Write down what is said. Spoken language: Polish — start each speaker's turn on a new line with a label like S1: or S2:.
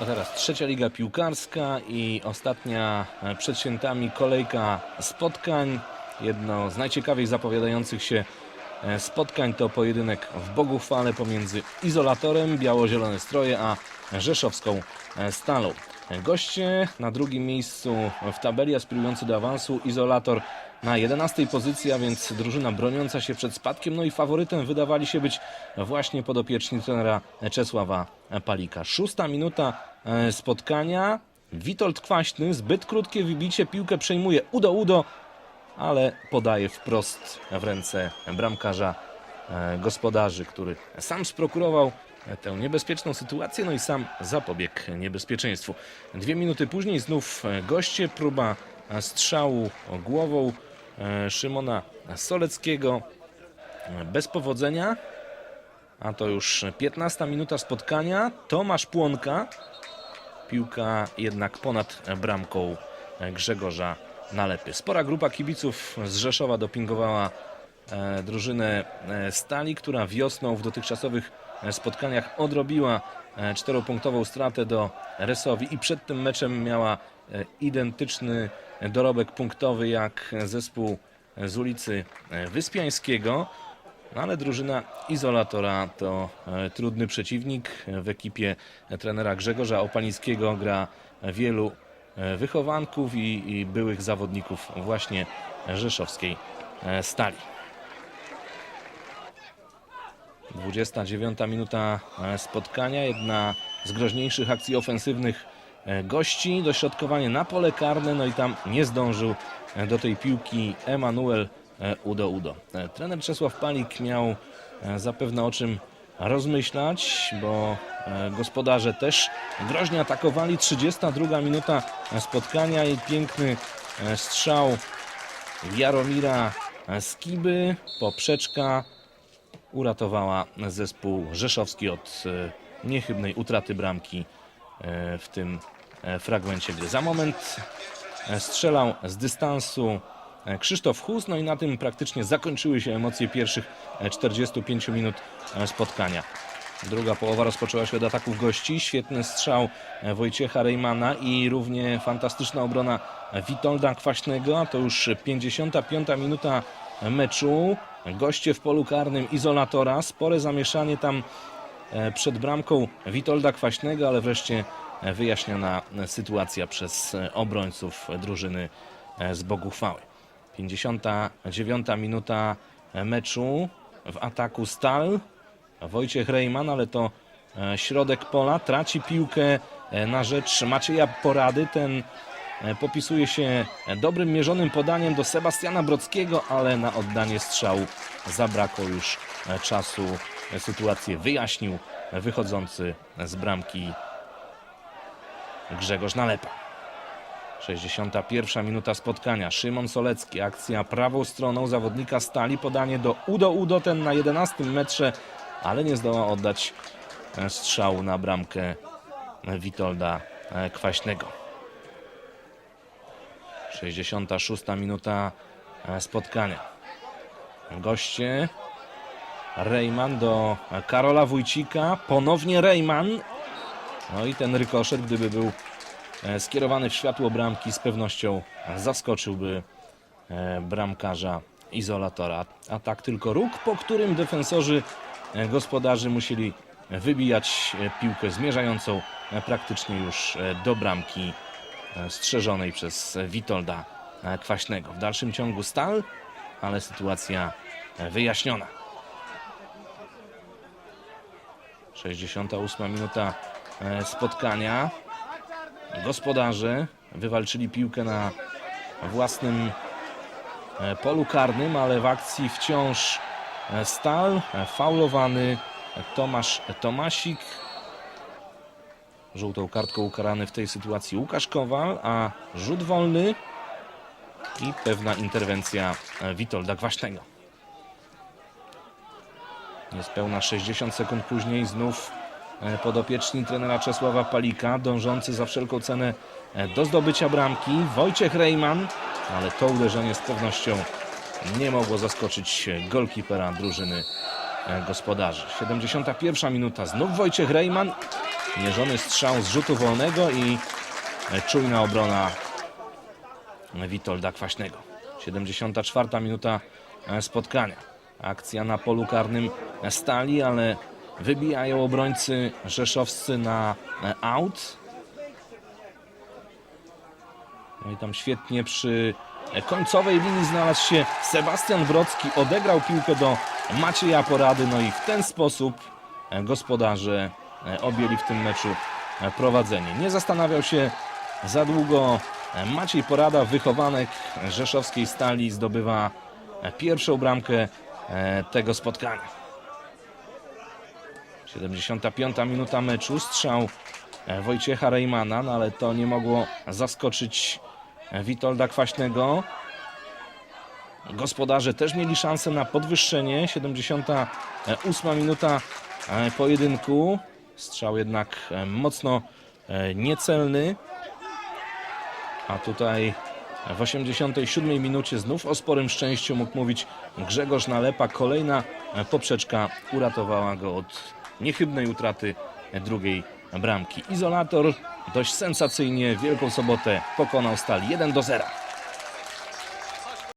S1: A teraz trzecia liga piłkarska i ostatnia e, przed świętami kolejka spotkań. Jedno z najciekawiej zapowiadających się e, spotkań to pojedynek w Boguchwale pomiędzy Izolatorem, biało-zielone stroje, a Rzeszowską e, Stalą. Goście na drugim miejscu w tabeli aspirujący do awansu, Izolator na 11 pozycji, a więc drużyna broniąca się przed spadkiem. No i faworytem wydawali się być właśnie podopieczni trenera Czesława Palika. Szósta minuta e, spotkania. Witold Kwaśny, zbyt krótkie wybicie, piłkę przejmuje Udo Udo, ale podaje wprost w ręce bramkarza e, gospodarzy, który sam sprokurował tę niebezpieczną sytuację, no i sam zapobiegł niebezpieczeństwu. Dwie minuty później znów e, goście, próba e, strzału głową e, Szymona Soleckiego bez powodzenia. A to już 15 minuta spotkania. Tomasz Płonka. Piłka jednak ponad bramką Grzegorza Nalepy. Spora grupa kibiców z Rzeszowa dopingowała drużynę e, Stali, która wiosną w dotychczasowych e, spotkaniach odrobiła e, czteropunktową stratę do Resowi i przed tym meczem miała e, identyczny dorobek punktowy jak zespół z ulicy e, Wyspiańskiego. No ale drużyna Izolatora to e, trudny przeciwnik. W ekipie trenera Grzegorza Opalińskiego gra wielu e, wychowanków i, i byłych zawodników właśnie rzeszowskiej e, stali. 29 minuta e, spotkania, jedna z groźniejszych akcji ofensywnych e, gości. Dośrodkowanie na pole karne, no i tam nie zdążył e, do tej piłki Emanuel Udo Udo. Trener Czesław Palik miał zapewne o czym rozmyślać, bo gospodarze też groźnie atakowali. 32 minuta spotkania i piękny strzał Jaromira Skiby, poprzeczka uratowała zespół rzeszowski od e, niechybnej utraty bramki e, w tym e, fragmencie gry. Za moment strzelał z dystansu Krzysztof Hus, no i na tym praktycznie zakończyły się emocje pierwszych e, 45 minut spotkania. Druga połowa rozpoczęła się od ataków gości. Świetny strzał Wojciecha Rejmana i równie fantastyczna obrona Witolda Kwaśnego. To już 55 minuta meczu. Goście w polu karnym izolatora. Spore zamieszanie tam e, przed bramką Witolda Kwaśnego, ale wreszcie wyjaśniona sytuacja przez e, obrońców drużyny e, z Boguchwały. 59 minuta meczu w ataku Stal. Wojciech Rejman, ale to środek pola, traci piłkę na rzecz Macieja Porady. Ten popisuje się dobrym, mierzonym podaniem do Sebastiana Brockiego, ale na oddanie strzału zabrakło już e, czasu. E, Sytuację wyjaśnił e, wychodzący z bramki Grzegorz Nalepa. 61 minuta spotkania. Szymon Solecki, akcja prawą stroną zawodnika Stali, podanie do Udo Udo, ten na 11 metrze, ale nie zdoła oddać e, strzału na bramkę e, Witolda e, Kwaśnego. 66 minuta e, spotkania. Goście Rejman do Karola Wójcika, ponownie Rejman. No i ten rykoszet, gdyby był e, skierowany w światło bramki, z pewnością zaskoczyłby e, bramkarza izolatora. A tak tylko róg, po którym defensorzy gospodarzy musieli wybijać piłkę zmierzającą praktycznie już do bramki strzeżonej przez Witolda e, Kwaśnego. W dalszym ciągu stal, ale sytuacja e, wyjaśniona. 68 minuta e, spotkania. Gospodarze wywalczyli piłkę na własnym e, polu karnym, ale w akcji wciąż e, stal. E, Faulowany Tomasz Tomasik. Żółtą kartką ukarany w tej sytuacji Łukasz Kowal, a rzut wolny i pewna interwencja e, Witolda Kwaśnego. Niespełna 60 sekund później znów e, podopieczni trenera Czesława Palika, dążący za wszelką cenę e, do zdobycia bramki. Wojciech Rejman, ale to uderzenie z pewnością nie mogło zaskoczyć golkipera drużyny gospodarzy. 71 minuta, znów Wojciech Rejman Mierzony strzał z rzutu wolnego i czujna obrona Witolda Kwaśnego. 74 minuta spotkania. Akcja na polu karnym stali, ale wybijają obrońcy rzeszowscy na aut. No i tam świetnie przy końcowej linii znalazł się Sebastian Wrocki. Odegrał piłkę do Macieja Porady. No i w ten sposób gospodarze objęli w tym meczu prowadzenie. Nie zastanawiał się za długo Maciej Porada, wychowanek rzeszowskiej stali, zdobywa pierwszą bramkę tego spotkania. 75 minuta meczu, strzał Wojciecha Rejmana, no ale to nie mogło zaskoczyć Witolda Kwaśnego. Gospodarze też mieli szansę na podwyższenie. 78 minuta pojedynku. Strzał jednak mocno niecelny. A tutaj w 87 minucie znów o sporym szczęściu mógł mówić Grzegorz Nalepa. Kolejna poprzeczka uratowała go od niechybnej utraty drugiej bramki. Izolator dość sensacyjnie Wielką Sobotę pokonał Stal 1 do 0.